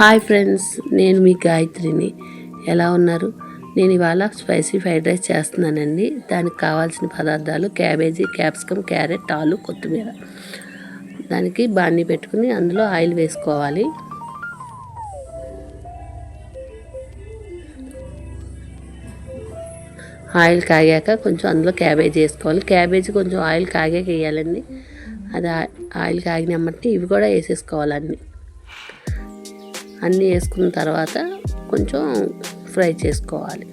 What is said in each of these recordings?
Hi friends నేను మీ గాయత్రిని. ఎలా ఉన్నారు? నేను ఇవాళ స్పైసీ ఫ్రైడ్ రైస్ చేస్తున్నానండి. దానికి కావాల్సిన పదార్థాలు క్యాబేజీ క్యాప్సికమ్ క్యారెట్ ఆలు కొత్తిమీర. దానికి బాణీ పెట్టుకుని అందులో ఆయిల్ వేసుకోవాలి. ఆయిల్ కాగాక కొంచెం అందులో క్యాబేజీ వేసుకోవాలి. క్యాబేజీ కొంచెం ఆయిల్ కాగాక వేయాలండి. అది ఆయిల్ కాగినమ్మటి ఇవి కూడా వేసేసుకోవాలండి అన్నీ వేసుకున్న తర్వాత కొంచెం ఫ్రై చేసుకోవాలి.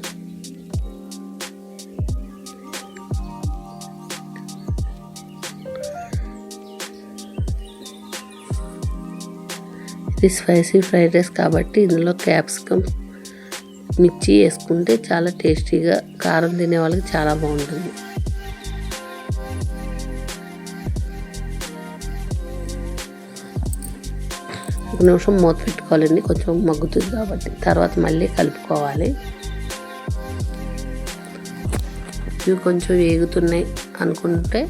ఇది స్పైసీ ఫ్రైడ్ రైస్ కాబట్టి ఇందులో క్యాప్సికమ్ మిర్చి వేసుకుంటే చాలా టేస్టీగా కారం తినే వాళ్ళకి చాలా బాగుంటుంది. ఒక నిమిషం మూత పెట్టుకోవాలండి. కొంచెం మగ్గుతుంది కాబట్టి తర్వాత మళ్ళీ కలుపుకోవాలి. ఇవి కొంచెం వేగుతున్నాయి అనుకుంటే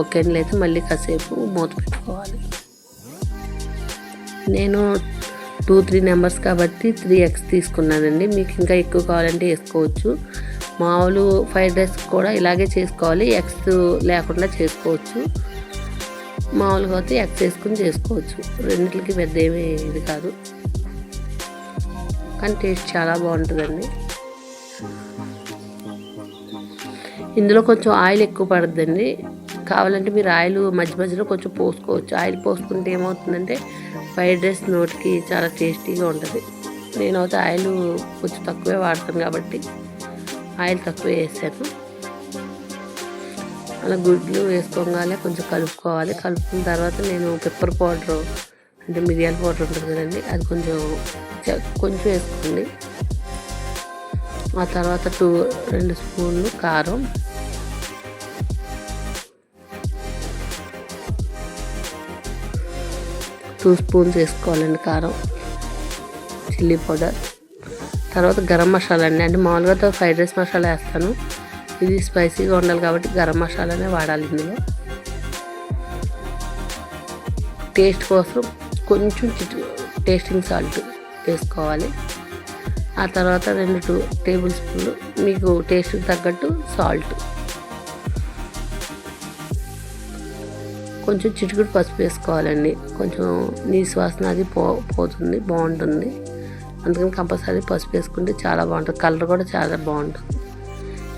ఓకే అయితే మళ్ళీ కాసేపు మూత పెట్టుకోవాలి. నేను టూ త్రీ నెంబర్స్ కాబట్టి త్రీ ఎగ్స్ తీసుకున్నానండి. మీకు ఇంకా ఎక్కువ కావాలంటే వేసుకోవచ్చు. మామూలు ఫ్రైడ్ రైస్ కూడా ఇలాగే చేసుకోవాలి. ఎగ్స్ లేకుండా చేసుకోవచ్చు. మామూలుగా అయితే ఎగ్ వేసుకుని చేసుకోవచ్చు. రెండింటికి పెద్ద ఏమీ ఇది కాదు. కానీ టేస్ట్ చాలా బాగుంటుందండి. ఇందులో కొంచెం ఆయిల్ ఎక్కువ పడుతుందండి కావాలంటే మీరు ఆయిల్ మధ్య మధ్యలో కొంచెం పోసుకోవచ్చు. ఆయిల్ పోసుకుంటే ఏమవుతుందంటే ఫ్రైడ్ రైస్ నోటికి చాలా టేస్టీగా ఉంటుంది. నేనైతే ఆయిల్ కొంచెం తక్కువే వాడతాను కాబట్టి ఆయిల్ తక్కువే వేసాను. అలా గుడ్లు వేసుకోగానే కొంచెం కలుపుకోవాలి. కలుపుకున్న తర్వాత నేను పెప్పర్ పౌడర్ అంటే మిరియాల పౌడర్ ఉంటుంది కదండి అది కొంచెం కొంచెం వేసుకోండి. ఆ తర్వాత టూ రెండు స్పూన్లు కారం. టూ స్పూన్స్ వేసుకోవాలండి కారం. Chilli powder. తర్వాత గరం మసాలా అండి. అంటే మామూలుగా ఫ్రైడ్ రైస్ మసాలా వేస్తాను. ఇది స్పైసీగా ఉండాలి కాబట్టి గరం మసాలానే వాడాలి ఇందులో. టేస్ట్ కోసం కొంచెం టేస్టింగ్ సాల్ట్ వేసుకోవాలి. ఆ తర్వాత రెండు టూ టేబుల్ స్పూన్లు మీకు టేస్ట్కి తగ్గట్టు సాల్ట్. కొంచెం చిటుకుడు పసుపు వేసుకోవాలండి. కొంచెం నీ వాసన అది పో పోతుంది బాగుంటుంది. అందుకని కంపల్సరీ పసుపు వేసుకుంటే చాలా బాగుంటుంది. కలర్ కూడా చాలా బాగుంటుంది.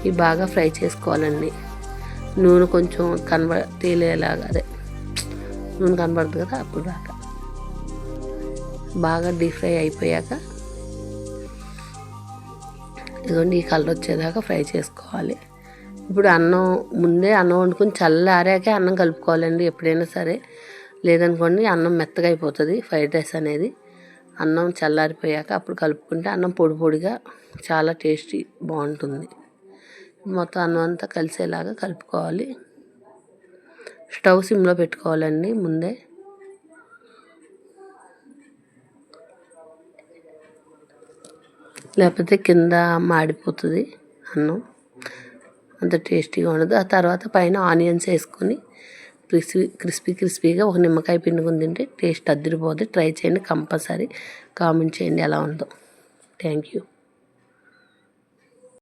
ఇవి బాగా ఫ్రై చేసుకోవాలండి. నూనె కొంచెం కనబ తేలేలాగా అదే నూనె కనబడుతుంది కదా అప్పుడు దాకా బాగా డీప్ ఫ్రై అయిపోయాక ఇదిగోండి ఈ కలర్ వచ్చేదాకా ఫ్రై చేసుకోవాలి. ఇప్పుడు అన్నం ముందే అన్నం వండుకొని చల్లారాకే అన్నం కలుపుకోవాలండి ఎప్పుడైనా సరే. లేదనుకోండి అన్నం మెత్తగా అయిపోతుంది ఫ్రైడ్ రైస్ అనేది. అన్నం చల్లారిపోయాక అప్పుడు కలుపుకుంటే అన్నం పొడి పొడిగా చాలా టేస్టీ బాగుంటుంది. మొత్తం అన్నం అంతా కలిసేలాగా కలుపుకోవాలి. స్టవ్ సిమ్లో పెట్టుకోవాలండి ముందే. లేకపోతే కింద మాడిపోతుంది అన్నం. అంత టేస్టీగా ఉండదు. ఆ తర్వాత పైన ఆనియన్స్ వేసుకొని క్రిస్పీ క్రిస్పీ క్రిస్పీగా ఒక నిమ్మకాయ పిండుకుని తింటే టేస్ట్ అద్దరిపోతుంది ట్రై చేయండి కంపల్సరీ కామెంట్ చేయండి ఎలా ఉందో. Thank you.